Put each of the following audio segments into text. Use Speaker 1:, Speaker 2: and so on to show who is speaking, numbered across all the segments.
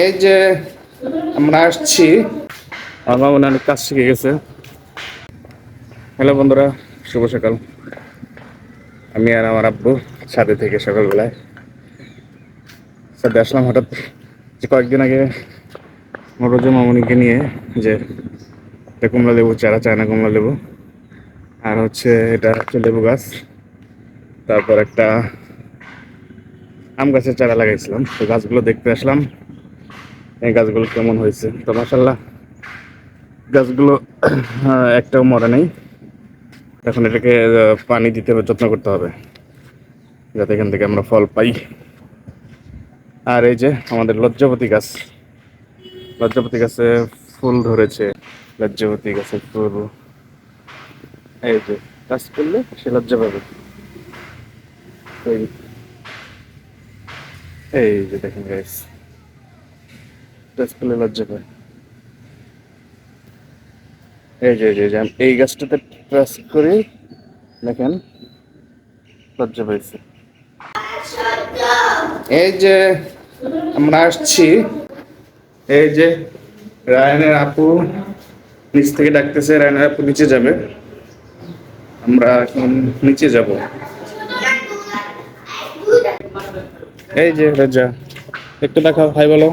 Speaker 1: এই যে আমরা আসছি। আমার মনে অনেক কাজ শিখে গেছে। হ্যালো বন্ধুরা, শুভ সকাল। আমি আর আমার আব্বু ছাদে থেকে সকালবেলায় সাথে আসলাম হঠাৎ যে কয়েকদিন আগে মরজ মামনিকে নিয়ে যে এটা কমলা লেবু চারা, চায়না কমলা লেবু, আর হচ্ছে এটা হচ্ছে লেবু গাছ। তারপর একটা আম গাছের চারা লাগাইছিলাম। তো গাছগুলো দেখতে আসলাম। এই গাছগুলো কেমন হয়েছে? তো মাসাল্লাহ গাছগুলো একটাও মরে নেই। এখন এটাকে পানি দিতে হবে, যত্ন করতে হবে। যাতে এখান থেকে আমরা ফল পাই। আর এই যে আমাদের লজ্জাপতি গাছ। লজ্জাপতি গাছে ফুল ধরেছে। লজ্জাপতি গাছে ফুল। এই যে, কাজ করলে সে লজ্জা পাবে। এই যে দেখেন গাইস কাজ করলে লজ্জা পায় এই যে এই যে, এই গাছটাতে প্রেস করি দেখেন লজ্জা পাইছে। এই যে আমরা আসছি এই যে রায়নের আপু নিচ থেকে ডাকতেছে রায়নের আপু নিচে যাবে। আমরা এখন নিচে যাব। এই যে রাজা একটু দেখাও হাই বলো।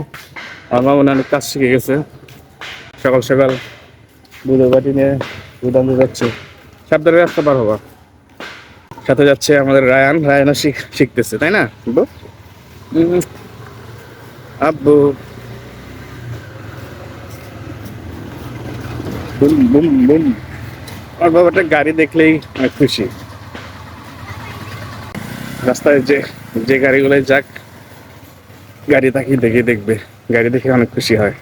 Speaker 1: আমার মনে অনেক কাজ শিখে গেছে। সকাল সকাল দুধের বাটি নিয়ে দুধ আনতে যাচ্ছে। সাবধানে রাস্তা পার হবা। সাথে যাচ্ছে আমাদের রায়ান। রায়ানও শিখ- শিখতেছে তাই না? আব্বু। বুম বুম বুম আমার বাবাটা গাড়ি দেখলেই অনেক খুশি। রাস্তায় যে যে গাড়িগুলো যাক। গাড়ি তাকিয়ে দেখে দেখবে। গাড়ি দেখে অনেক খুশি হয়।